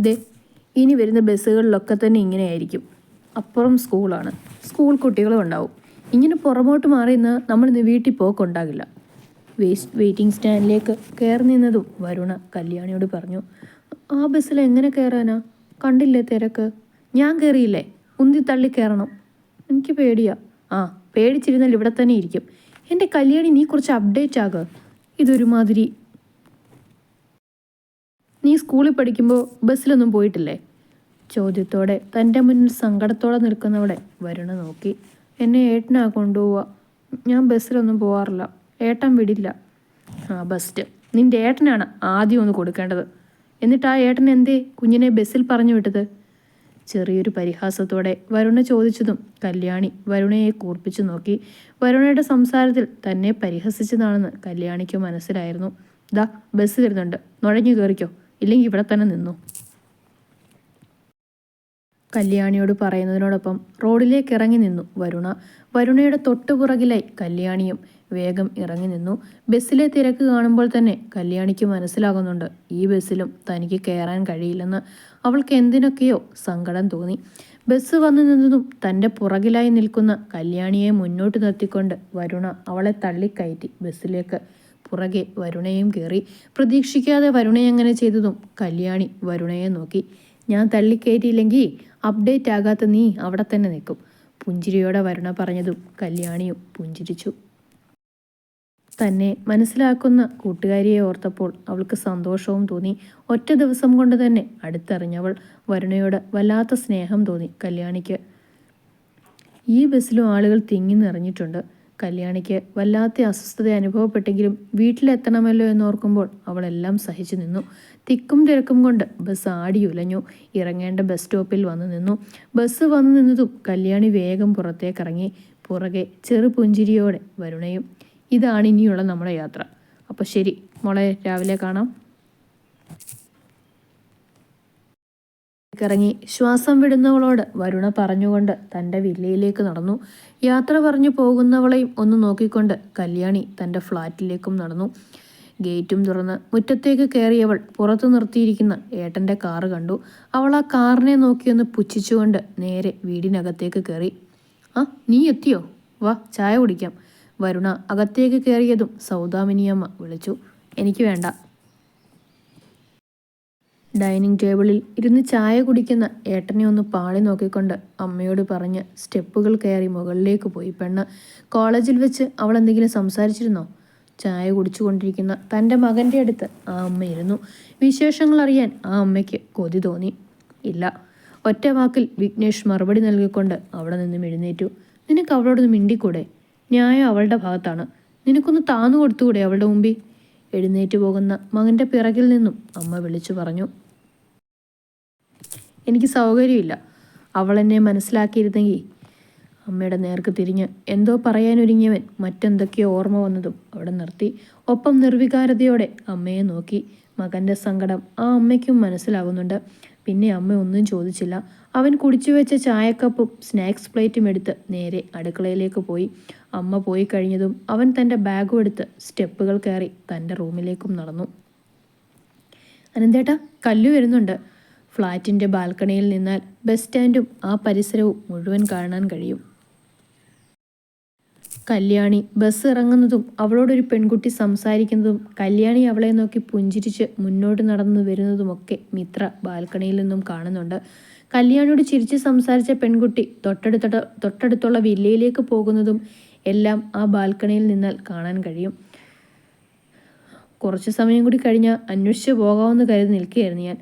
ദേ ഇനി വരുന്ന ബസ്സുകളിലൊക്കെ തന്നെ ഇങ്ങനെയായിരിക്കും. അപ്പുറം സ്കൂളാണ്. സ്കൂൾ കുട്ടികളും ഉണ്ടാവും. ഇങ്ങനെ പുറമോട്ട് മാറി നിന്ന് നമ്മളിന്ന് വീട്ടിൽ പോക്കുണ്ടാകില്ല. വേസ്റ്റ് വെയിറ്റിംഗ് സ്റ്റാൻഡിലേക്ക് കയറി നിന്നതും വരുണ കല്യാണിയോട് പറഞ്ഞു ആ ബസ്സിൽ എങ്ങനെ കയറാനാ? കണ്ടില്ലേ തിരക്ക്? ഞാൻ കയറിയില്ലേ? ഉന്തി തള്ളി കയറണം. എനിക്ക് പേടിയാ. ആ പേടിച്ചിരുന്നാൽ ഇവിടെ തന്നെ ഇരിക്കും. എന്റെ കല്യാണി നീ കുറച്ച് അപ്ഡേറ്റ് ആകുക. ഇതൊരുമാതിരി നീ സ്കൂളിൽ പഠിക്കുമ്പോൾ ബസ്സിലൊന്നും പോയിട്ടില്ലേ? ചോദ്യത്തോടെ തന്റെ മുന്നിൽ സങ്കടത്തോടെ നിൽക്കുന്നവളെ വരുണ നോക്കി. എന്നെ ഏട്ടനാ കൊണ്ടുപോവുക. ഞാൻ ബസ്സിലൊന്നും പോവാറില്ല. ഏട്ടൻ വിടില്ല. ആ ബസ്റ്റ്. നിന്റെ ഏട്ടനാണ് ആദ്യം ഒന്ന് കൊടുക്കേണ്ടത്. എന്നിട്ട് ആ ഏട്ടൻ എന്തേ കുഞ്ഞിനെ ബസ്സിൽ പറഞ്ഞു വിട്ടത്? ചെറിയൊരു പരിഹാസത്തോടെ വരുണ ചോദിച്ചതും കല്യാണി വരുണയെ കൂർപ്പിച്ചു നോക്കി. വരുണയുടെ സംസാരത്തിൽ തന്നെ പരിഹസിച്ചതാണെന്ന് കല്യാണിക്ക് മനസ്സിലായിരുന്നു. ദാ ബസ് വരുന്നുണ്ട് നുഴഞ്ഞു കയറിക്കോ. ഇല്ലെങ്കിൽ ഇവിടെ തന്നെ നിന്നു. കല്യാണിയോട് പറയുന്നതിനോടൊപ്പം റോഡിലേക്ക് ഇറങ്ങി നിന്നു വരുണ. വരുണയുടെ തൊട്ടുപുറകിലായി കല്യാണിയും വേഗം ഇറങ്ങി നിന്നു. ബസ്സിലെ തിരക്ക് കാണുമ്പോൾ തന്നെ കല്യാണിക്ക് മനസ്സിലാകുന്നുണ്ട് ഈ ബസ്സിലും തനിക്ക് കയറാൻ കഴിയില്ലെന്ന്. അവൾക്ക് എന്തിനൊക്കെയോ സങ്കടം തോന്നി. ബസ് വന്നു നിന്നതും തന്റെ പുറകിലായി നിൽക്കുന്ന കല്യാണിയെ മുന്നോട്ട് നിർത്തിക്കൊണ്ട് വരുണ അവളെ തള്ളിക്കയറ്റി ബസ്സിലേക്ക്. പുറകെ വരുണയും കയറി പ്രതീക്ഷിക്കാതെ വരുണയങ്ങനെ ചെയ്തതും കല്യാണി വരുണയെ നോക്കി. ഞാൻ തള്ളിക്കയറ്റിയില്ലെങ്കിൽ അപ്ഡേറ്റ് ആകാത്ത നീ അവിടെ തന്നെ നിൽക്കും. പുഞ്ചിരിയോടെ വരുണ പറഞ്ഞതും കല്യാണിയും പുഞ്ചിരിച്ചു. തന്നെ മനസ്സിലാക്കുന്ന കൂട്ടുകാരിയെ ഓർത്തപ്പോൾ അവൾക്ക് സന്തോഷവും തോന്നി. ഒറ്റ ദിവസം കൊണ്ട് തന്നെ അടുത്തറിഞ്ഞവൾ വരുണയോട് വല്ലാത്ത സ്നേഹം തോന്നി കല്യാണിക്ക്. ഈ ബസ്സിലും ആളുകൾ തിങ്ങി നിറഞ്ഞിട്ടുണ്ട്. കല്യാണിക്ക് വല്ലാത്ത അസ്വസ്ഥത അനുഭവപ്പെട്ടെങ്കിലും വീട്ടിലെത്തണമല്ലോ എന്നോർക്കുമ്പോൾ അവളെല്ലാം സഹിച്ചു നിന്നു. തിക്കും തിരക്കും കൊണ്ട് ബസ് ആടി ഉലഞ്ഞു. ഇറങ്ങേണ്ട ബസ് സ്റ്റോപ്പിൽ വന്നു നിന്നു. ബസ് വന്നു നിന്നതും കല്യാണി വേഗം പുറത്തേക്കിറങ്ങി. പുറകെ ചെറു പുഞ്ചിരിയോടെ വരുണയും. ഇതാണ് ഇനിയുള്ള നമ്മുടെ യാത്ര. അപ്പോൾ ശരി. മോളെ രാവിലെ കാണാം. ഇറങ്ങി ശ്വാസം വിടുന്നവളോട് വരുണ പറഞ്ഞുകൊണ്ട് തന്റെ വില്ലയിലേക്ക് നടന്നു. യാത്ര പറഞ്ഞു പോകുന്നവളെയും ഒന്ന് നോക്കിക്കൊണ്ട് കല്യാണി തന്റെ ഫ്ലാറ്റിലേക്കും നടന്നു. ഗേറ്റും തുറന്ന് മുറ്റത്തേക്ക് കയറിയവൾ പുറത്തു നിർത്തിയിരിക്കുന്ന ഏട്ടന്റെ കാറ് കണ്ടു. അവൾ ആ കാറിനെ നോക്കിയൊന്ന് പുച്ഛിച്ചുകൊണ്ട് നേരെ വീടിനകത്തേക്ക് കയറി. ആ നീ എത്തിയോ? വാ ചായ കുടിക്കാം. വരുണ അകത്തേക്ക് കയറിയതും സൗദാമിനിയമ്മ വിളിച്ചു. എനിക്ക് വേണ്ട. ഡൈനിങ് ടേബിളിൽ ഇരുന്ന് ചായ കുടിക്കുന്ന ഏട്ടനെ ഒന്ന് പാളി നോക്കിക്കൊണ്ട് അമ്മയോട് പറഞ്ഞ് സ്റ്റെപ്പുകൾ കയറി മുകളിലേക്ക് പോയി. പെണ്ണ് കോളേജിൽ വെച്ച് അവൾ എന്തെങ്കിലും സംസാരിച്ചിരുന്നോ? ചായ കുടിച്ചുകൊണ്ടിരിക്കുന്ന തന്റെ മകന്റെ അടുത്ത് ആ അമ്മ ഇരുന്നു. വിശേഷങ്ങൾ അറിയാൻ ആ അമ്മയ്ക്ക് കൊതി തോന്നി. ഇല്ല. ഒറ്റ വാക്കിൽ വിഘ്നേഷ് മറുപടി നൽകിക്കൊണ്ട് അവിടെ നിന്നും എഴുന്നേറ്റു. നിനക്ക് അവളോടൊന്ന് മിണ്ടിക്കൂടെ? ന്യായം അവളുടെ ഭാഗത്താണ്. നിനക്കൊന്ന് താന്നു കൊടുത്തുകൂടെ അവളുടെ മുമ്പിൽ? എഴുന്നേറ്റ് പോകുന്ന മകന്റെ പിറകിൽ നിന്നും അമ്മ വിളിച്ചു പറഞ്ഞു. എനിക്ക് സൗകര്യമില്ല. അവൾ എന്നെ മനസ്സിലാക്കിയിരുന്നെങ്കിൽ അമ്മയുടെ നേർക്ക് തിരിഞ്ഞ് എന്തോ പറയാനൊരുങ്ങിയവൻ മറ്റെന്തൊക്കെയോ ഓർമ്മ വന്നതും അവിടെ നിർത്തി. ഒപ്പം നിർവികാരതയോടെ അമ്മയെ നോക്കി. മകന്റെ സങ്കടം ആ അമ്മയ്ക്കും മനസ്സിലാകുന്നുണ്ട്. പിന്നെ അമ്മ ഒന്നും ചോദിച്ചില്ല. അവൻ കുടിച്ചു വെച്ച ചായക്കപ്പും സ്നാക്സ് പ്ലേറ്റും എടുത്ത് നേരെ അടുക്കളയിലേക്ക് പോയി. അമ്മ പോയി കഴിഞ്ഞതും അവൻ തന്റെ ബാഗും എടുത്ത് സ്റ്റെപ്പുകൾ കയറി തന്റെ റൂമിലേക്കും നടന്നു. അനന്തേട്ടാ കല്ലു വരുന്നുണ്ട്. ഫ്ലാറ്റിന്റെ ബാൽക്കണിയിൽ നിന്നാൽ ബസ് സ്റ്റാൻഡും ആ പരിസരവും മുഴുവൻ കാണാൻ കഴിയും. കല്യാണി ബസ് ഇറങ്ങുന്നതും അവളോടൊരു പെൺകുട്ടി സംസാരിക്കുന്നതും കല്യാണി അവളെ നോക്കി പുഞ്ചിരിച്ച് മുന്നോട്ട് നടന്നു വരുന്നതുമൊക്കെ മിത്ര ബാൽക്കണിയിൽ നിന്നും കാണുന്നുണ്ട്. കല്യാണിയോട് ചിരിച്ച് സംസാരിച്ച പെൺകുട്ടി തൊട്ടടുത്ത തൊട്ടടുത്തുള്ള വില്ലയിലേക്ക് പോകുന്നതും എല്ലാം ആ ബാൽക്കണിയിൽ നിന്നാൽ കാണാൻ കഴിയും. കുറച്ച് സമയം കൂടി കഴിഞ്ഞാൽ അന്വേഷിച്ച് പോകാമെന്ന് കരുതി നിൽക്കുകയായിരുന്നു ഞാൻ.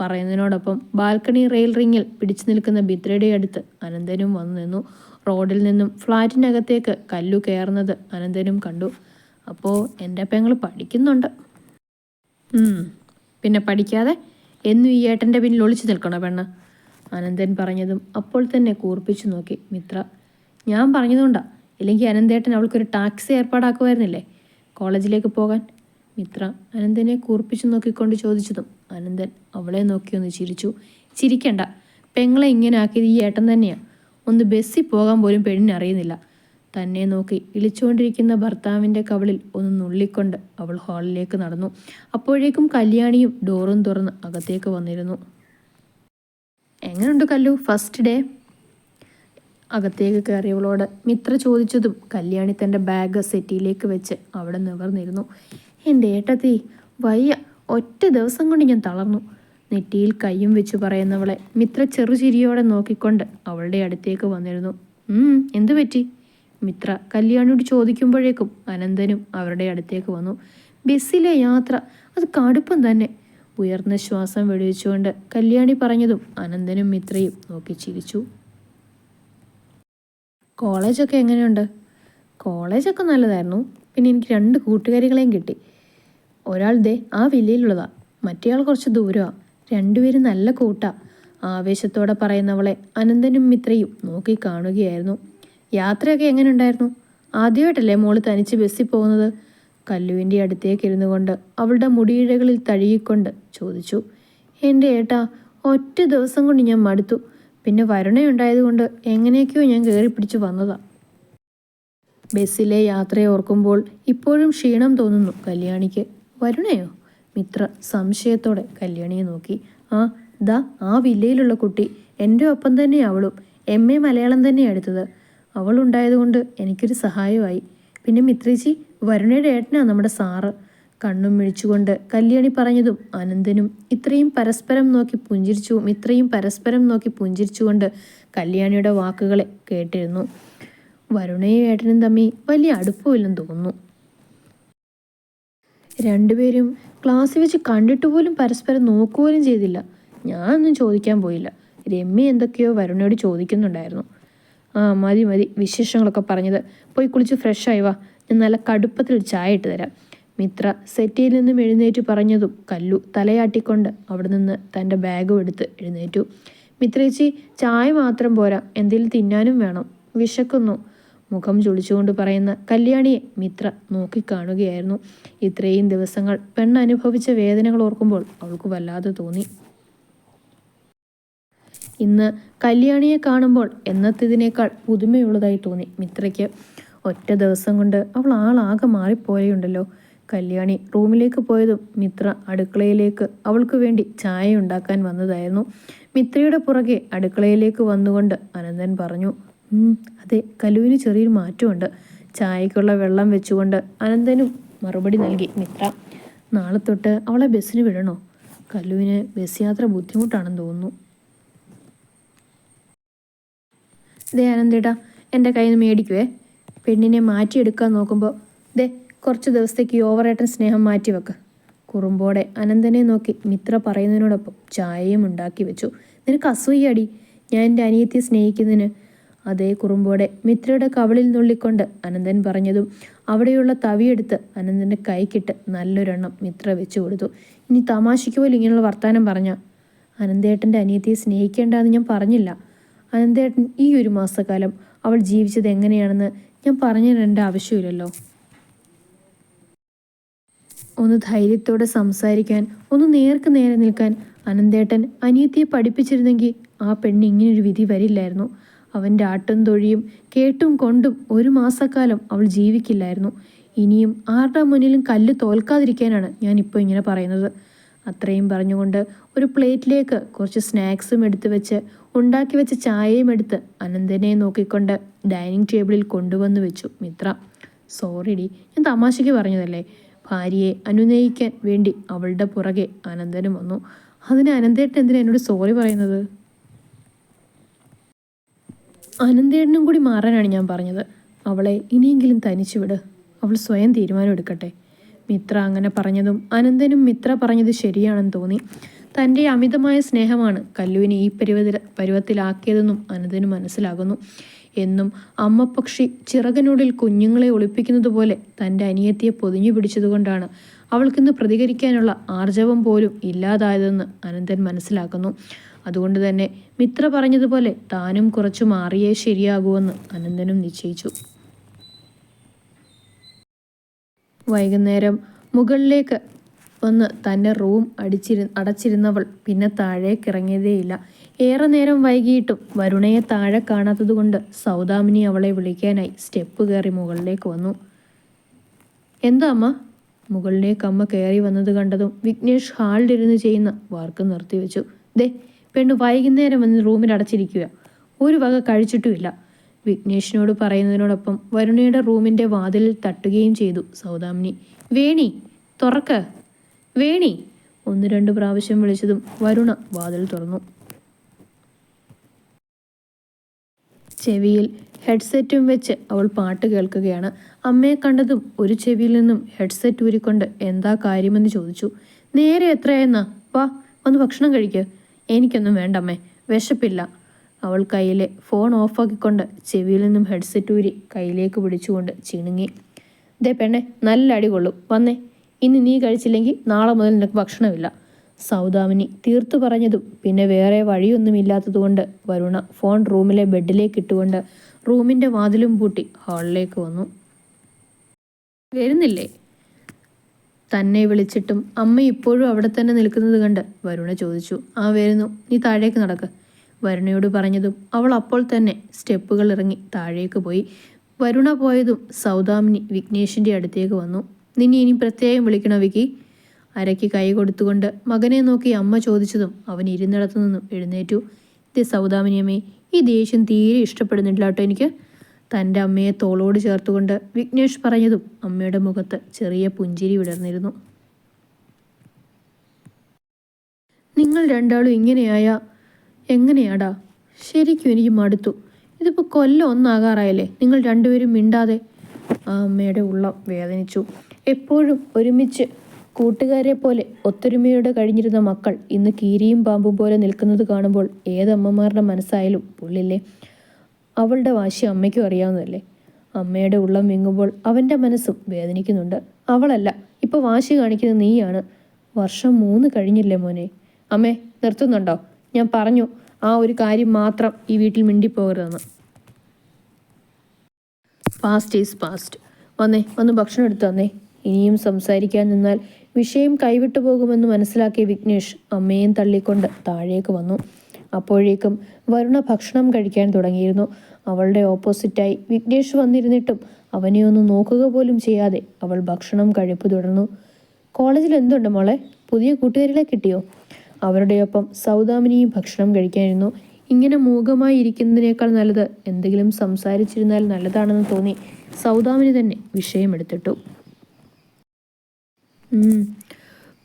പറയുന്നതിനോടൊപ്പം ബാൽക്കണി റെയിൽ റിങ്ങിൽ പിടിച്ചു നിൽക്കുന്ന ബിദ്രയുടെ അടുത്ത് അനന്തനും വന്നു നിന്നു. റോഡിൽ നിന്നും ഫ്ലാറ്റിനകത്തേക്ക് കല്ലു കയറുന്നത് അനന്തനും കണ്ടു. അപ്പോൾ എന്റെ പെങ്ങൾ പഠിക്കുന്നുണ്ട്. പിന്നെ പഠിക്കാതെ എന്നും ഈ ഏട്ടന്റെ പിന്നിൽ ഒളിച്ചു നിൽക്കണോ പെണ്ണ്? അനന്തൻ പറഞ്ഞതും അപ്പോൾ തന്നെ കൂർപ്പിച്ചു നോക്കി മിത്ര. ഞാൻ പറഞ്ഞതുകൊണ്ടാണ് ഇല്ലെങ്കിൽ അനന്തേട്ടൻ അവൾക്കൊരു ടാക്സി ഏർപ്പാടാക്കുമായിരുന്നില്ലേ? കോളേജിലേക്ക് പോകാൻ മിത്ര അനന്തനെ കൂർപ്പിച്ചു നോക്കിക്കൊണ്ട് ചോദിച്ചതും അനന്തൻ അവളെ നോക്കിയൊന്ന് ചിരിച്ചു. ചിരിക്കണ്ട. പെങ്ങളെ ഇങ്ങനെ ആക്കിയത് ഈ ഏട്ടൻ തന്നെയാണ് ഒന്ന് ബസ്സിൽ പോകാൻ പോലും പെണ്ണിനറിയുന്നില്ല തന്നെ നോക്കി ഇളിച്ചുകൊണ്ടിരിക്കുന്ന ഭർത്താവിന്റെ കവളിൽ ഒന്ന് നുള്ളിക്കൊണ്ട് അവൾ ഹാളിലേക്ക് നടന്നു. അപ്പോഴേക്കും കല്യാണിയും ഡോറും തുറന്ന് അകത്തേക്ക് വന്നിരുന്നു. എങ്ങനെയുണ്ട് കല്ലു? ഫസ്റ്റ് ഡേ അകത്തേക്ക് കയറിയവളോട് മിത്ര ചോദിച്ചതും കല്യാണി തന്റെ ബാഗ് സെറ്റിയിലേക്ക് വെച്ച് അവിടെ നിവർന്നിരുന്നു എന്റെ ഏട്ടത്തി വയ്യ ഒറ്റ ദിവസം കൊണ്ട് ഞാൻ തളർന്നു. നെറ്റിയിൽ കയ്യും വെച്ച് പറയുന്നവളെ മിത്ര ചെറുചിരിയോടെ നോക്കിക്കൊണ്ട് അവളുടെ അടുത്തേക്ക് വന്നിരുന്നു. എന്തു പറ്റി? മിത്ര കല്യാണിയോട് ചോദിക്കുമ്പോഴേക്കും അനന്തനും അവരുടെ അടുത്തേക്ക് വന്നു. ബസ്സിലെ യാത്ര അത് കടുപ്പം തന്നെ. ഉയർന്ന ശ്വാസം വെടിവെച്ചുകൊണ്ട് കല്യാണി പറഞ്ഞതും അനന്തനും മിത്രയും നോക്കി ചിരിച്ചു. കോളേജൊക്കെ എങ്ങനെയുണ്ട്? കോളേജൊക്കെ നല്ലതായിരുന്നു. പിന്നെ എനിക്ക് രണ്ട് കൂട്ടുകാരികളെയും കിട്ടി. ഒരാൾ ദേ ആ വില്ലയിലുള്ളതാ മറ്റേയാൾ കുറച്ച് ദൂരമാണ് രണ്ടുപേരും നല്ല കൂട്ടാ. ആവേശത്തോടെ പറയുന്നവളെ അനന്തനും മിത്രയും നോക്കി കാണുകയായിരുന്നു. യാത്രയൊക്കെ എങ്ങനെ ഉണ്ടായിരുന്നു? ആദ്യമായിട്ടല്ലേ മോൾ തനിച്ച് ബസ്സിൽ പോകുന്നത്? കല്ലുവിന്റെ അടുത്തേക്ക് ഇരുന്നു കൊണ്ട് അവളുടെ മുടിയിഴകളിൽ തഴുകിക്കൊണ്ട് ചോദിച്ചു. എന്റെ ഏട്ടാ ഒറ്റ ദിവസം കൊണ്ട് ഞാൻ മടുത്തു. പിന്നെ വരുണയുണ്ടായതുകൊണ്ട് എങ്ങനെയൊക്കെയോ ഞാൻ കയറി പിടിച്ചു വന്നതാ. ബസ്സിലെ യാത്രയെ ഓർക്കുമ്പോൾ ഇപ്പോഴും ക്ഷീണം തോന്നുന്നു കല്യാണിക്ക്. വരുണയോ? മിത്ര സംശയത്തോടെ കല്യാണിയെ നോക്കി. ആ ദാ ആ വില്ലയിലുള്ള കുട്ടി. എന്റെ ഒപ്പം തന്നെ അവളും. എം എ മലയാളം തന്നെ എടുത്തത്. അവളുണ്ടായതുകൊണ്ട് എനിക്കൊരു സഹായമായി. പിന്നെ മിത്രേച്ചി വരുണയുടെ ഏട്ടനാ നമ്മുടെ സാറ്. കണ്ണും മിഴിച്ചുകൊണ്ട് കല്യാണി പറഞ്ഞതും അനന്തനും ഇത്രയും പരസ്പരം നോക്കി പുഞ്ചിരിച്ചു ഇത്രയും പരസ്പരം നോക്കി പുഞ്ചിരിച്ചുകൊണ്ട് കല്യാണിയുടെ വാക്കുകളെ കേട്ടിരുന്നു. വരുണയും ഏട്ടനും തമ്മിൽ വലിയ അടുപ്പമില്ലെന്ന് തോന്നുന്നു. രണ്ടുപേരും ക്ലാസ്സിൽ വെച്ച് കണ്ടിട്ട് പോലും പരസ്പരം നോക്കുപോലും ചെയ്തില്ല. ഞാനൊന്നും ചോദിക്കാൻ പോയില്ല. രമ്യ എന്തൊക്കെയോ വരുണയോട് ചോദിക്കുന്നുണ്ടായിരുന്നു. ആ മതി മതി വിശേഷങ്ങളൊക്കെ പറഞ്ഞത്. പോയി കുളിച്ച് ഫ്രഷായി വാ. ഞാൻ നല്ല കടുപ്പത്തിൽ ചായ ഇട്ട് തരാം. മിത്ര സെറ്റിയിൽ നിന്നും എഴുന്നേറ്റ് പറഞ്ഞതും കല്ലു തലയാട്ടിക്കൊണ്ട് അവിടെ നിന്ന് തന്റെ ബാഗും എടുത്ത് എഴുന്നേറ്റു. മിത്രേച്ചി ചായ മാത്രം പോരാ. എന്തെങ്കിലും തിന്നാനും വേണം. വിശക്കുന്നു. മുഖം ചുളിച്ചുകൊണ്ട് പറയുന്ന കല്യാണിയെ മിത്ര നോക്കിക്കാണുകയായിരുന്നു. ഇത്രയും ദിവസങ്ങൾ പെണ്ണ് അനുഭവിച്ച വേദനകൾ ഓർക്കുമ്പോൾ അവൾക്ക് വല്ലാതെ തോന്നി. ഇന്ന് കല്യാണിയെ കാണുമ്പോൾ എന്നത്തേതിനേക്കാൾ പുതുമയുള്ളതായി തോന്നി മിത്രയ്ക്ക്. ഒറ്റ ദിവസം കൊണ്ട് അവൾ ആളാകെ മാറിപ്പോയുണ്ടല്ലോ കല്യാണി റൂമിലേക്ക് പോയതും മിത്ര അടുക്കളയിലേക്ക് അവൾക്ക് വേണ്ടി ചായ ഉണ്ടാക്കാൻ വന്നതായിരുന്നു. മിത്രയുടെ പുറകെ അടുക്കളയിലേക്ക് വന്നുകൊണ്ട് അനന്തൻ പറഞ്ഞു "ഉം, അതെ കലുവിന് ചെറിയൊരു മാറ്റമുണ്ട്. ചായക്കുള്ള വെള്ളം വെച്ചുകൊണ്ട് അനന്തനും മറുപടി നൽകി മിത്ര നാളെ തൊട്ട് അവളെ ബസ്സിന് വിടണോ? കല്ലുവിന് ബസ് യാത്ര ബുദ്ധിമുട്ടാണെന്ന് തോന്നുന്നു. ദേ ആനന്ദേട്ടാ എന്റെ കയ്യിൽ നിന്ന് മേടിക്കുവേ. പെണ്ണിനെ മാറ്റിയെടുക്കാൻ നോക്കുമ്പോൾ ദേ കുറച്ച് ദിവസത്തേക്ക് ഓവറേട്ടൻ സ്നേഹം മാറ്റി വെക്ക്. കുറുമ്പോടെ അനന്തനെ നോക്കി മിത്ര പറയുന്നതിനോടൊപ്പം ചായയും ഉണ്ടാക്കി വെച്ചു. നിനക്ക് അസൂയടി ഞാൻ എന്റെ അനിയത്തെ സ്നേഹിക്കുന്നതിന് അതേ കുറുമ്പോടെ മിത്രയുടെ കവളിൽ നുള്ളിക്കൊണ്ട് അനന്തൻ പറഞ്ഞതും അവിടെയുള്ള തവിയെടുത്ത് അനന്തന്റെ കൈക്കിട്ട് നല്ലൊരെണ്ണം മിത്ര വെച്ചു കൊടുത്തു. ഇനി തമാശയ്ക്ക് പോലും ഇങ്ങനെയുള്ള വർത്തമാനം പറഞ്ഞ? അനന്തേട്ടന്റെ അനിയത്തിയെ സ്നേഹിക്കേണ്ടെന്ന് ഞാൻ പറഞ്ഞില്ല. അനന്തേട്ടൻ ഈ ഒരു മാസക്കാലം അവൾ ജീവിച്ചത് എങ്ങനെയാണെന്ന് ഞാൻ പറഞ്ഞു ആവശ്യമില്ലല്ലോ. ഒന്ന് ധൈര്യത്തോടെ സംസാരിക്കാൻ ഒന്ന് നേർക്ക് നേരെ നിൽക്കാൻ അനന്തേട്ടൻ അനിയത്തിയെ പഠിപ്പിച്ചിരുന്നെങ്കിൽ ആ പെണ്ണ് ഇങ്ങനൊരു വിധി വരില്ലായിരുന്നു. അവന്റെ ആട്ടും തൊഴിയും കേട്ടും കൊണ്ടും ഒരു മാസക്കാലം അവൾ ജീവിക്കില്ലായിരുന്നു. ഇനിയും ആരുടെ മുന്നിലും കല്ല് തോൽക്കാതിരിക്കാനാണ് ഞാൻ ഇപ്പോൾ ഇങ്ങനെ പറയുന്നത്. അത്രയും പറഞ്ഞുകൊണ്ട് ഒരു പ്ലേറ്റിലേക്ക് കുറച്ച് സ്നാക്സും എടുത്തു വെച്ച് ഉണ്ടാക്കി വെച്ച ചായയും എടുത്ത് അനന്തനെ നോക്കിക്കൊണ്ട് ഡൈനിങ് ടേബിളിൽ കൊണ്ടുവന്നു വെച്ചു മിത്ര. സോറിഡി ഞാൻ തമാശയ്ക്ക് പറഞ്ഞതല്ലേ? ഭാര്യയെ അനുനയിക്കാൻ വേണ്ടി അവളുടെ പുറകെ അനന്തനും വന്നു. അതിന് അനന്തേട്ടൻ എന്തിനാ എന്നോട് സോറി പറയുന്നത്? അനന്തേട്ടനും കൂടി മാറാനാണ് ഞാൻ പറഞ്ഞത്. അവളെ ഇനിയെങ്കിലും തനിച്ചു വിട് അവൾ സ്വയം തീരുമാനം എടുക്കട്ടെ. മിത്ര അങ്ങനെ പറഞ്ഞതും അനന്തനും മിത്ര പറഞ്ഞത് ശരിയാണെന്ന് തോന്നി. തന്റെ അമിതമായ സ്നേഹമാണ് കല്ലുവിനെ ഈ പരുവത്തിൽ പരുവത്തിലാക്കിയതെന്നും അനന്തന് മനസ്സിലാകുന്നു. എന്നും അമ്മ പക്ഷി ചിറകനുള്ളിൽ കുഞ്ഞുങ്ങളെ ഒളിപ്പിക്കുന്നത് പോലെ തന്റെ അനിയത്തിയെ പൊതിഞ്ഞു പിടിച്ചതുകൊണ്ടാണ് അവൾക്കിന്ന് പ്രതികരിക്കാനുള്ള ആർജവം പോലും ഇല്ലാതായതെന്ന് അനന്തൻ മനസ്സിലാക്കുന്നു. അതുകൊണ്ട് തന്നെ മിത്ര പറഞ്ഞതുപോലെ താനും കുറച്ചു മാറിയേ ശരിയാകുമെന്ന് അനന്തനും നിശ്ചയിച്ചു. വൈകുന്നേരം മുകളിലേക്ക് ഒന്ന് തന്റെ റൂം അടിച്ചിരു അടച്ചിരുന്നവൾ പിന്നെ താഴേക്ക് ഇറങ്ങിയതേയില്ല ഏറെ നേരം വൈകിയിട്ടും വരുണയെ താഴെ കാണാത്തതുകൊണ്ട് സൗദാമിനി അവളെ വിളിക്കാനായി സ്റ്റെപ്പ് കയറി മുകളിലേക്ക് വന്നു. എന്താ അമ്മ? മുകളിലേക്ക് അമ്മ കയറി വന്നത് കണ്ടതും വിഘ്നേഷ് ഹാളിലിരുന്ന് ചെയ്യുന്ന വർക്ക് നിർത്തിവെച്ചു. ദേ പെണ്ണ് വൈകുന്നേരം വന്ന് റൂമിൽ അടച്ചിരിക്കുക. ഒരു വക കഴിച്ചിട്ടുമില്ല. വിഘ്നേഷിനോട് പറയുന്നതിനോടൊപ്പം വരുണയുടെ റൂമിന്റെ വാതിലിൽ തട്ടുകയും ചെയ്തു. സൗദാമിനി വേണി തുറക്ക്. വേണി ഒന്ന് രണ്ട് പ്രാവശ്യം വിളിച്ചതും വരുണ വാതിൽ തുറന്നു. ചെവിയിൽ ഹെഡ്സെറ്റും വെച്ച് അവൾ പാട്ട് കേൾക്കുകയാണ്. അമ്മയെ കണ്ടതും ഒരു ചെവിയിൽ നിന്നും ഹെഡ്സെറ്റ് ഊരിക്കൊണ്ട് എന്താ കാര്യമെന്ന് ചോദിച്ചു. നേരെ എത്രയെന്നാ വാ വന്ന് ഭക്ഷണം കഴിക്ക്. എനിക്കൊന്നും വേണ്ടമ്മേ. വിശപ്പില്ല. അവൾ കയ്യിലെ ഫോൺ ഓഫാക്കിക്കൊണ്ട് ചെവിയിൽ നിന്നും ഹെഡ്സെറ്റ് ഊരി കയ്യിലേക്ക് പിടിച്ചുകൊണ്ട് ചിണുങ്ങി. ദേ പെണ്ണെ നല്ല അടി കൊള്ളും. വന്നേ. ഇന്ന് നീ കഴിച്ചില്ലെങ്കിൽ നാളെ മുതൽ നിനക്ക് ഭക്ഷണമില്ല. സൗദാമിനി തീർത്തു പറഞ്ഞതും പിന്നെ വേറെ വഴിയൊന്നുമില്ലാത്തതുകൊണ്ട് വരുണ ഫോൺ റൂമിലെ ബെഡിലേക്ക് ഇട്ടുകൊണ്ട് റൂമിന്റെ വാതിലും പൂട്ടി ഹാളിലേക്ക് വന്നു. വരുന്നില്ലേ? തന്നെ വിളിച്ചിട്ടും അമ്മ ഇപ്പോഴും അവിടെ തന്നെ നിൽക്കുന്നത് കണ്ട് വരുണ ചോദിച്ചു. ആ വരുന്നു. നീ താഴേക്ക് നടക്ക്. വരുണയോട് പറഞ്ഞതും അവൾ അപ്പോൾ തന്നെ സ്റ്റെപ്പുകൾ ഇറങ്ങി താഴേക്ക് പോയി. വരുണ പോയതും സൗദാമിനി വിഘ്നേഷിന്റെ അടുത്തേക്ക് വന്നു. നിന്നെ ഇനി പ്രത്യേകം വിളിക്കണോ വിക്കി? അരയ്ക്ക് കൈ കൊടുത്തുകൊണ്ട് മകനെ നോക്കി അമ്മ ചോദിച്ചതും അവൻ ഇരുന്നിടത്തു നിന്നും എഴുന്നേറ്റു. ഇത് സൗദാമിനിയമ്മേ ഈ ദേഷ്യം തീരെ ഇഷ്ടപ്പെടുന്നില്ല കേട്ടോ എനിക്ക്. തന്റെ അമ്മയെ തോളോട് ചേർത്തുകൊണ്ട് വിഘ്നേഷ് പറഞ്ഞതും അമ്മയുടെ മുഖത്ത് ചെറിയ പുഞ്ചിരി വിടർന്നിരുന്നു. നിങ്ങൾ രണ്ടാളും ഇങ്ങനെയായ? എങ്ങനെയാടാ? ശരിക്കും എനിക്ക് മടുത്തു. ഇതിപ്പോൾ കൊല്ലം ഒന്നാകാറായല്ലേ? നിങ്ങൾ രണ്ടുപേരും മിണ്ടാതെ. ആ അമ്മയുടെ ഉള്ളം വേദനിച്ചു. എപ്പോഴും ഒരുമിച്ച് കൂട്ടുകാരെ പോലെ ഒത്തൊരുമയോടെ കഴിഞ്ഞിരുന്ന മക്കൾ ഇന്ന് കീരിയും പാമ്പും പോലെ നിൽക്കുന്നത് കാണുമ്പോൾ ഏതമ്മമാരുടെ മനസ്സായാലും പുള്ളില്ലേ? അവളുടെ വാശി അമ്മയ്ക്കും അറിയാവുന്നതല്ലേ? അമ്മയുടെ ഉള്ളം വിങ്ങുമ്പോൾ അവന്റെ മനസ്സും വേദനിക്കുന്നുണ്ട്. അവളല്ല ഇപ്പോൾ വാശി കാണിക്കുന്ന നീയാണ്. വർഷം മൂന്ന് കഴിഞ്ഞില്ലേ മോനെ? അമ്മേ നിർത്തുന്നുണ്ടോ? ഞാൻ പറഞ്ഞു ആ ഒരു കാര്യം മാത്രം ഈ വീട്ടിൽ മിണ്ടിപ്പോകരുതെന്ന്. പാസ്റ്റ് ഈസ് പാസ്റ്റ് വന്നേ വന്ന് ഭക്ഷണം എടുത്തു തന്നേ. ഇനിയും സംസാരിക്കാൻ നിന്നാൽ വിഷയം കൈവിട്ടു പോകുമെന്ന് മനസ്സിലാക്കിയ വിഘ്നേഷ് അമ്മയും തള്ളിക്കൊണ്ട് താഴേക്ക് വന്നു. അപ്പോഴേക്കും വരുണ ഭക്ഷണം കഴിക്കാൻ തുടങ്ങിയിരുന്നു. അവളുടെ ഓപ്പോസിറ്റായി വിഘ്നേഷ് വന്നിരുന്നിട്ടും അവനെ ഒന്ന് നോക്കുക പോലും ചെയ്യാതെ അവൾ ഭക്ഷണം കഴിപ്പ് തുടർന്നു. കോളേജിൽ എന്തുണ്ട് മോളെ? പുതിയ കൂട്ടുകാരികളെ കിട്ടിയോ? അവരുടെയൊപ്പം സൗദാമിനിയും ഭക്ഷണം കഴിക്കാനിരുന്നു. ഇങ്ങനെ മൂകമായി ഇരിക്കുന്നതിനേക്കാൾ നല്ലത് എന്തെങ്കിലും സംസാരിച്ചിരുന്നാൽ നല്ലതാണെന്ന് തോന്നി സൗദാമിനി തന്നെ വിഷയമെടുത്തിട്ടു.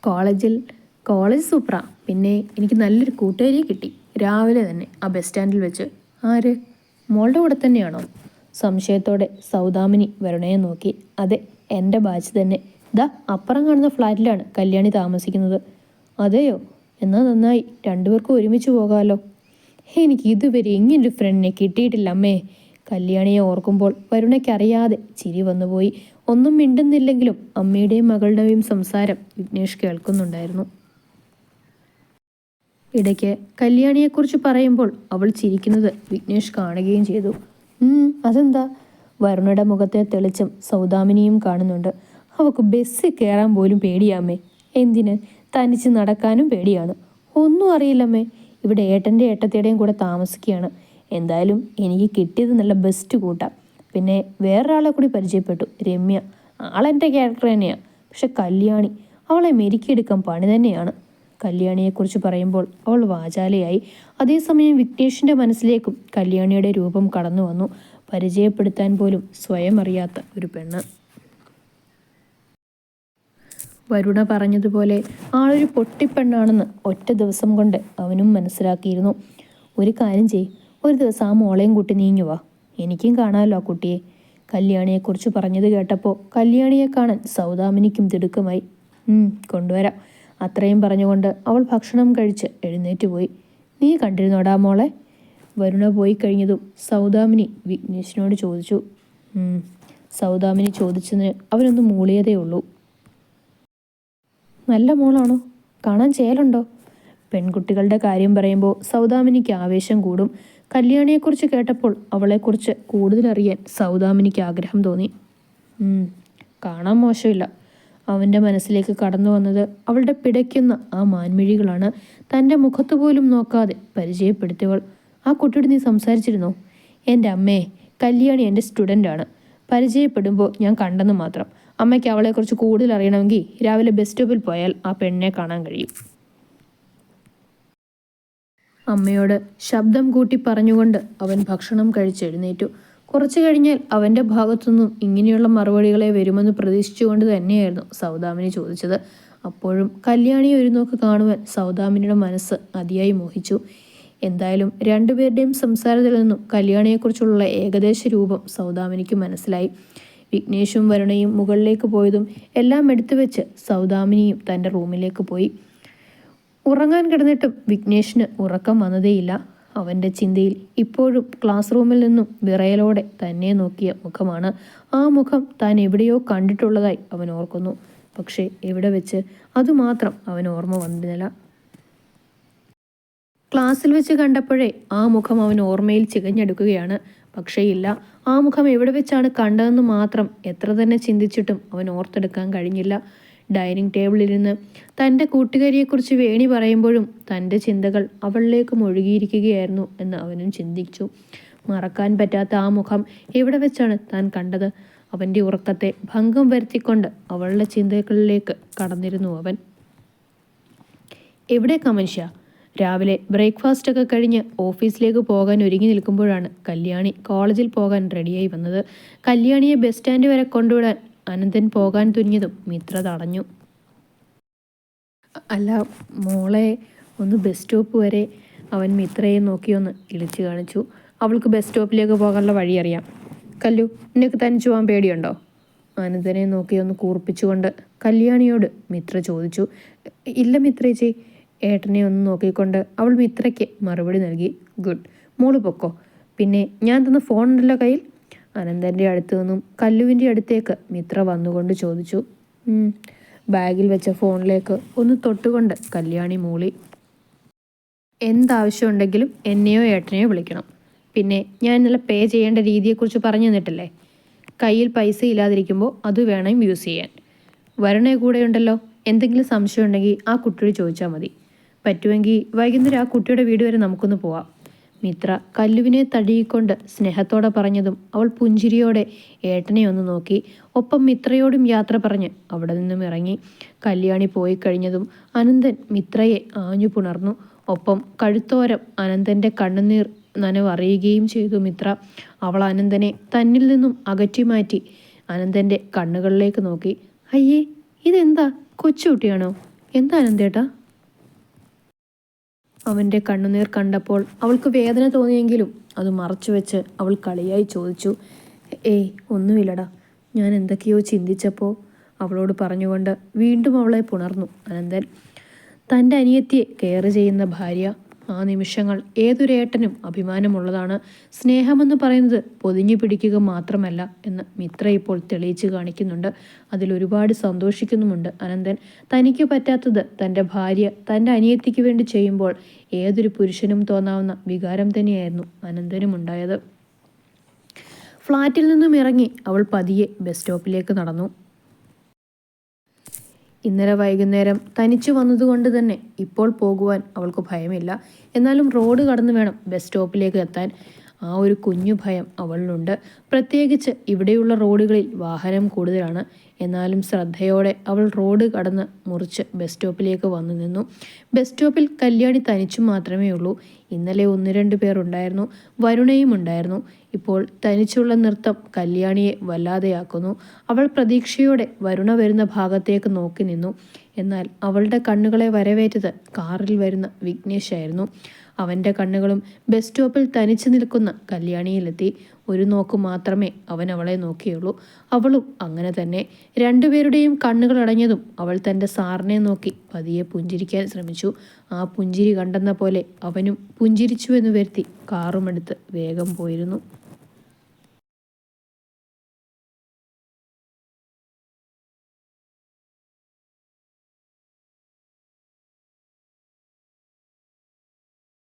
കോളേജിൽ കോളേജ് സൂപ്ര. പിന്നെ എനിക്ക് നല്ലൊരു കൂട്ടുകാരിയെ കിട്ടി. രാവിലെ തന്നെ ആ ബസ് സ്റ്റാൻഡിൽ വെച്ച് ആര്? മോളുടെ കൂടെ തന്നെയാണോ? സംശയത്തോടെ സൗദാമിനി വരുണയെ നോക്കി. അതെ എന്റെ ബാച്ച് തന്നെ. ദാ അപ്പുറം കാണുന്ന ഫ്ലാറ്റിലാണ് കല്യാണി താമസിക്കുന്നത്. അതെയോ? എന്നാൽ നന്നായി. രണ്ടുപേർക്കും ഒരുമിച്ച് പോകാമല്ലോ എനിക്ക് ഇതുവരെ ഇങ്ങനൊരു ഫ്രണ്ടിനെ കിട്ടിയിട്ടില്ല അമ്മേ. കല്യാണിയെ ഓർക്കുമ്പോൾ വരുണയ്ക്കറിയാതെ ചിരി വന്നുപോയി. ഒന്നും മിണ്ടുന്നില്ലെങ്കിലും അമ്മയുടെയും മകളുടെയും സംസാരം വിഘ്നേഷ് കേൾക്കുന്നുണ്ടായിരുന്നു. ഇടയ്ക്ക് കല്യാണിയെക്കുറിച്ച് പറയുമ്പോൾ അവൾ ചിരിക്കുന്നത് വിഘ്നേഷ് കാണുകയും ചെയ്തു. "ഉം, അതെന്താ? വരുണയുടെ മുഖത്തെ തെളിച്ചം സൗദാമിനിയും കാണുന്നുണ്ട്. അവൾക്ക് ബസ്സിൽ കയറാൻ പോലും പേടിയാമ്മേ. എന്തിന്? തനിച്ച് നടക്കാനും പേടിയാണ്. ഒന്നും അറിയില്ലമ്മേ. ഇവിടെ ഏട്ടന്റെ ഏട്ടത്തിയുടെയും കൂടെ താമസിക്കുകയാണ്. എന്തായാലും എനിക്ക് കിട്ടിയത് നല്ല ബെസ്റ്റ് കൂട്ടാം. പിന്നെ വേറൊരാളെ കൂടി പരിചയപ്പെട്ടു. രമ്യ. ആളെന്റെ ക്യാരക്ടർ തന്നെയാണ് പക്ഷെ കല്യാണി. അവളെ മെരുക്കിയെടുക്കാൻ പണി തന്നെയാണ്. കല്യാണിയെക്കുറിച്ച് പറയുമ്പോൾ അവൾ വാചാലയായി. അതേസമയം വിഘ്നേഷിന്റെ മനസ്സിലേക്കും കല്യാണിയുടെ രൂപം കടന്നു വന്നു. പരിചയപ്പെടുത്താൻ പോലും സ്വയം അറിയാത്ത ഒരു പെണ്ണ്. വരുണ പറഞ്ഞതുപോലെ ആളൊരു പൊട്ടിപ്പെണ്ണാണെന്ന് ഒറ്റ ദിവസം കൊണ്ട് അവനും മനസ്സിലാക്കിയിരുന്നു. ഒരു കാര്യം ചെയ് ഒരു ദിവസം ആ മോളെയും കൂട്ടി നീങ്ങി വാ. എനിക്കും കാണാമല്ലോ ആ കുട്ടിയെ. കല്യാണിയെക്കുറിച്ച് പറഞ്ഞത് കേട്ടപ്പോൾ കല്യാണിയെ കാണാൻ സൗദാമിനിക്കും തിടുക്കമായി. "ഉം, കൊണ്ടുവരാം. അത്രയും പറഞ്ഞുകൊണ്ട് അവൾ ഭക്ഷണം കഴിച്ച് എഴുന്നേറ്റ് പോയി. നീ കണ്ടിരുന്നോടാ മോളെ? വരുണ പോയി കഴിഞ്ഞതും സൗദാമിനി വിഘ്നേഷിനോട് ചോദിച്ചു. സൗദാമിനി ചോദിച്ചതിന് അവനൊന്ന് മൂളിയതേ ഉള്ളൂ. നല്ല മോളാണോ? കാണാൻ ചേലുണ്ടോ? പെൺകുട്ടികളുടെ കാര്യം പറയുമ്പോൾ സൗദാമിനിക്ക് ആവേശം കൂടും. കല്യാണിയെക്കുറിച്ച് കേട്ടപ്പോൾ അവളെക്കുറിച്ച് കൂടുതലറിയാൻ സൗദാമിനിക്ക് ആഗ്രഹം തോന്നി. കാണാൻ മോശമില്ല. അവന്റെ മനസ്സിലേക്ക് കടന്നു വന്നത് അവളുടെ പിടയ്ക്കുന്ന ആ മാൻമിഴികളാണ്. തന്റെ മുഖത്ത് പോലും നോക്കാതെ പരിചയപ്പെടുത്തിയവൾ. ആ കുട്ടിയോട് നീ സംസാരിച്ചിരുന്നോ? എന്റെ അമ്മേ കല്യാണി എന്റെ സ്റ്റുഡന്റാണ് പരിചയപ്പെടുമ്പോൾ ഞാൻ കണ്ടെന്ന് മാത്രം. അമ്മയ്ക്ക് അവളെക്കുറിച്ച് കൂടുതൽ അറിയണമെങ്കിൽ രാവിലെ ബസ് സ്റ്റോപ്പിൽ പോയാൽ ആ പെണ്ണിനെ കാണാൻ കഴിയും. അമ്മയോട് ശബ്ദം കൂട്ടി പറഞ്ഞുകൊണ്ട് അവൻ ഭക്ഷണം കഴിച്ചെഴുന്നേറ്റു കുറച്ചു കഴിഞ്ഞാൽ അവന്റെ ഭാഗത്തുനിന്നും ഇങ്ങനെയുള്ള മറുപടികളെ വരുമെന്ന് പ്രതീക്ഷിച്ചുകൊണ്ട് തന്നെയായിരുന്നു സൗദാമിനി ചോദിച്ചത്. അപ്പോഴും കല്യാണിയെ ഒരു നോക്ക് കാണുവാൻ സൗദാമിനിയുടെ മനസ്സ് അതിയായി മോഹിച്ചു. എന്തായാലും രണ്ടുപേരുടെയും സംസാരത്തിൽ നിന്നും കല്യാണിയെക്കുറിച്ചുള്ള ഏകദേശ രൂപം സൗദാമിനിക്ക് മനസ്സിലായി. വിഘ്നേഷും വരുണയും മുകളിലേക്ക് പോയതും എല്ലാം എടുത്തു വെച്ച് സൗദാമിനിയും തന്റെ റൂമിലേക്ക് പോയി. ഉറങ്ങാൻ കിടന്നിട്ടും വിഘ്നേഷിന് ഉറക്കം വന്നതേയില്ല. അവന്റെ ചിന്തയിൽ ഇപ്പോഴും ക്ലാസ് റൂമിൽ നിന്നും വിറയലോടെ തന്നെ നോക്കിയ മുഖമാണ്. ആ മുഖം താൻ എവിടെയോ കണ്ടിട്ടുള്ളതായി അവൻ ഓർക്കുന്നു. പക്ഷേ എവിടെ വെച്ച്? അതുമാത്രം അവൻ ഓർമ്മ വന്നില്ല. ക്ലാസ്സിൽ വെച്ച് കണ്ടപ്പോഴേ ആ മുഖം അവൻ ഓർമ്മയിൽ ചികഞ്ഞെടുക്കുകയാണ്. പക്ഷേ ഇല്ല. ആ മുഖം എവിടെ വെച്ചാണ് കണ്ടതെന്ന് മാത്രം എത്ര തന്നെ ചിന്തിച്ചിട്ടും അവൻ ഓർത്തെടുക്കാൻ കഴിഞ്ഞില്ല. ഡൈനിങ് ടേബിളിലിരുന്ന് തന്റെ കൂട്ടുകാരിയെക്കുറിച്ച് വേണി പറയുമ്പോഴും തന്റെ ചിന്തകൾ അവളിലേക്ക് മുഴുകിയിരിക്കുകയായിരുന്നു എന്ന് അവനും ചിന്തിച്ചു. മറക്കാൻ പറ്റാത്ത ആ മുഖം എവിടെ വെച്ചാണ് താൻ കണ്ടത്? അവന്റെ ഉറക്കത്തെ ഭംഗം വരുത്തിക്കൊണ്ട് അവളുടെ ചിന്തകളിലേക്ക് കടന്നിരുന്നു അവൻ. എവിടെ കമൻഷ്യ? രാവിലെ ബ്രേക്ക്ഫാസ്റ്റ് ഒക്കെ കഴിഞ്ഞ് ഓഫീസിലേക്ക് പോകാൻ ഒരുങ്ങി നിൽക്കുമ്പോഴാണ് കല്യാണി കോളേജിൽ പോകാൻ റെഡിയായി വന്നത്. കല്യാണിയെ ബസ് സ്റ്റാൻഡ് വരെ കൊണ്ടുവിടാൻ അനന്തൻ പോകാൻ തുനിഞ്ഞതും മിത്ര തടഞ്ഞു. അല്ല മോളെ ഒന്ന് ബസ് സ്റ്റോപ്പ് വരെ അവൻ മിത്രയെ നോക്കിയൊന്ന് ഇളിച്ചു കാണിച്ചു. അവൾക്ക് ബസ് സ്റ്റോപ്പിലേക്ക് പോകാനുള്ള വഴി അറിയാം. കല്ലു നിനക്ക് തനിച്ചു പോകാൻ പേടിയുണ്ടോ? അനന്തനെ നോക്കി ഒന്ന് കൂർപ്പിച്ചുകൊണ്ട് കല്യാണിയോട് മിത്ര ചോദിച്ചു. ഇല്ല മിത്രേച്ചി ഏട്ടനെ ഒന്ന് നോക്കിക്കൊണ്ട് അവൾ മിത്രയ്ക്ക് മറുപടി നൽകി. ഗുഡ്. മോൾ പൊക്കോ. പിന്നെ ഞാൻ തന്ന ഫോൺ ഉണ്ടല്ലോ കയ്യിൽ? അനന്തന്റെ അടുത്തു നിന്നും കല്ലുവിന്റെ അടുത്തേക്ക് മിത്ര വന്നുകൊണ്ട് ചോദിച്ചു ബാഗിൽ വെച്ച ഫോണിലേക്ക് ഒന്ന് തൊട്ടുകൊണ്ട് കല്യാണി മൂളി. എന്താവശ്യമുണ്ടെങ്കിലും എന്നെയോ ഏട്ടനെയോ വിളിക്കണം. പിന്നെ ഞാൻ ഇന്നലെ പേ ചെയ്യേണ്ട രീതിയെക്കുറിച്ച് പറഞ്ഞു തന്നിട്ടില്ലേ? കയ്യിൽ പൈസ ഇല്ലാതിരിക്കുമ്പോൾ അത് വേണം യൂസ് ചെയ്യാൻ. വരണേ കൂടെ ഉണ്ടല്ലോ. എന്തെങ്കിലും സംശയം ഉണ്ടെങ്കിൽ ആ കുട്ടിയോട് ചോദിച്ചാൽ മതി. പറ്റുമെങ്കിൽ വൈകുന്നേരം ആ കുട്ടിയുടെ വീട് വരെ നമുക്കൊന്ന് പോവാം. മിത്ര കല്ലുവിനെ തടിയിക്കൊണ്ട് സ്നേഹത്തോടെ പറഞ്ഞതും അവൾ പുഞ്ചിരിയോടെ ഏട്ടനെ ഒന്ന് നോക്കി. ഒപ്പം മിത്രയോടും യാത്ര പറഞ്ഞ് അവിടെ നിന്നും ഇറങ്ങി. കല്യാണി പോയി കഴിഞ്ഞതും അനന്തൻ മിത്രയെ ആഞ്ഞു പുണർന്നു ഒപ്പം കഴുത്തോരം അനന്തന്റെ കണ്ണുനീർ നനവറിയുകയും ചെയ്തു മിത്ര. അവൾ അനന്തനെ തന്നിൽ നിന്നും അകറ്റി മാറ്റി അനന്തന്റെ കണ്ണുകളിലേക്ക് നോക്കി. അയ്യേ ഇതെന്താ? കൊച്ചുകുട്ടിയാണോ? എന്താ അനന്തേട്ടാ? അവന്റെ കണ്ണുനീർ കണ്ടപ്പോൾ അവൾക്ക് വേദന തോന്നിയെങ്കിലും അത് മറച്ചു വെച്ച് അവൾ കളിയായി ചോദിച്ചു ഏയ് ഒന്നുമില്ലടാ. ഞാൻ എന്തൊക്കെയോ ചിന്തിച്ചപ്പോൾ അവളോട് പറഞ്ഞുകൊണ്ട് വീണ്ടും അവളെ പുണർന്നു അനന്തൻ. തന്റെ അനിയത്തിയെ കെയർ ചെയ്യുന്ന ഭാര്യ ആ നിമിഷങ്ങൾ ഏതൊരേട്ടനും അഭിമാനമുള്ളതാണ്. സ്നേഹമെന്ന് പറയുന്നത് പൊതിഞ്ഞു പിടിക്കുക മാത്രമല്ല എന്ന് മിത്ര ഇപ്പോൾ തെളിയിച്ചു കാണിക്കുന്നുണ്ട്. അതിലൊരുപാട് സന്തോഷിക്കുന്നുമുണ്ട് അനന്തൻ. തനിക്ക് പറ്റാത്തത് തന്റെ ഭാര്യ തന്റെ അനിയത്തിക്ക് വേണ്ടി ചെയ്യുമ്പോൾ ഏതൊരു പുരുഷനും തോന്നാവുന്ന വികാരം തന്നെയായിരുന്നു അനന്തനും ഉണ്ടായത്. ഫ്ലാറ്റിൽ നിന്നും ഇറങ്ങി അവൾ പതിയെ ബസ് സ്റ്റോപ്പിലേക്ക് നടന്നു. ഇന്നലെ വൈകുന്നേരം തനിച്ചു വന്നതുകൊണ്ട് തന്നെ ഇപ്പോൾ പോകുവാൻ അവൾക്ക് ഭയമില്ല. എന്നാലും റോഡ് കടന്നു വേണം ബസ് സ്റ്റോപ്പിലേക്ക് എത്താൻ. ആ ഒരു കുഞ്ഞു ഭയം അവളിലുണ്ട്. പ്രത്യേകിച്ച് ഇവിടെയുള്ള റോഡുകളിൽ വാഹനം കൂടുതലാണ്. എന്നാലും ശ്രദ്ധയോടെ അവൾ റോഡ് കടന്ന് മുറിച്ച് ബസ് സ്റ്റോപ്പിലേക്ക് വന്നു നിന്നു. ബസ് സ്റ്റോപ്പിൽ കല്യാണി തനിച്ചു മാത്രമേ ഉള്ളൂ. ഇന്നലെ ഒന്ന് രണ്ട് പേർ ഉണ്ടായിരുന്നു. വരുണയും ഉണ്ടായിരുന്നു. ഇപ്പോൾ തനിച്ചുള്ള നൃത്തം കല്യാണിയെ വല്ലാതെയാക്കുന്നു. അവൾ പ്രതീക്ഷയോടെ വരുണ വരുന്ന ഭാഗത്തേക്ക് നോക്കി നിന്നു. എന്നാൽ അവളുടെ കണ്ണുകളെ വരവേറ്റത് കാറിൽ വരുന്ന വിഘ്നേഷായിരുന്നു അവന്റെ കണ്ണുകളും ബസ് സ്റ്റോപ്പിൽ തനിച്ചു നിൽക്കുന്ന കല്യാണിയിലെത്തി. ഒരു നോക്ക് മാത്രമേ അവൻ അവളെ നോക്കിയുള്ളൂ. അവളും അങ്ങനെ തന്നെ. രണ്ടുപേരുടെയും കണ്ണുകൾ അടഞ്ഞതും അവൾ തന്റെ സാറിനെ നോക്കി പതിയെ പുഞ്ചിരിക്കാൻ ശ്രമിച്ചു. ആ പുഞ്ചിരി കണ്ടെന്ന പോലെ അവനും പുഞ്ചിരിച്ചു എന്ന് വരുത്തി കാറുമെടുത്ത് വേഗം പോയിരുന്നു.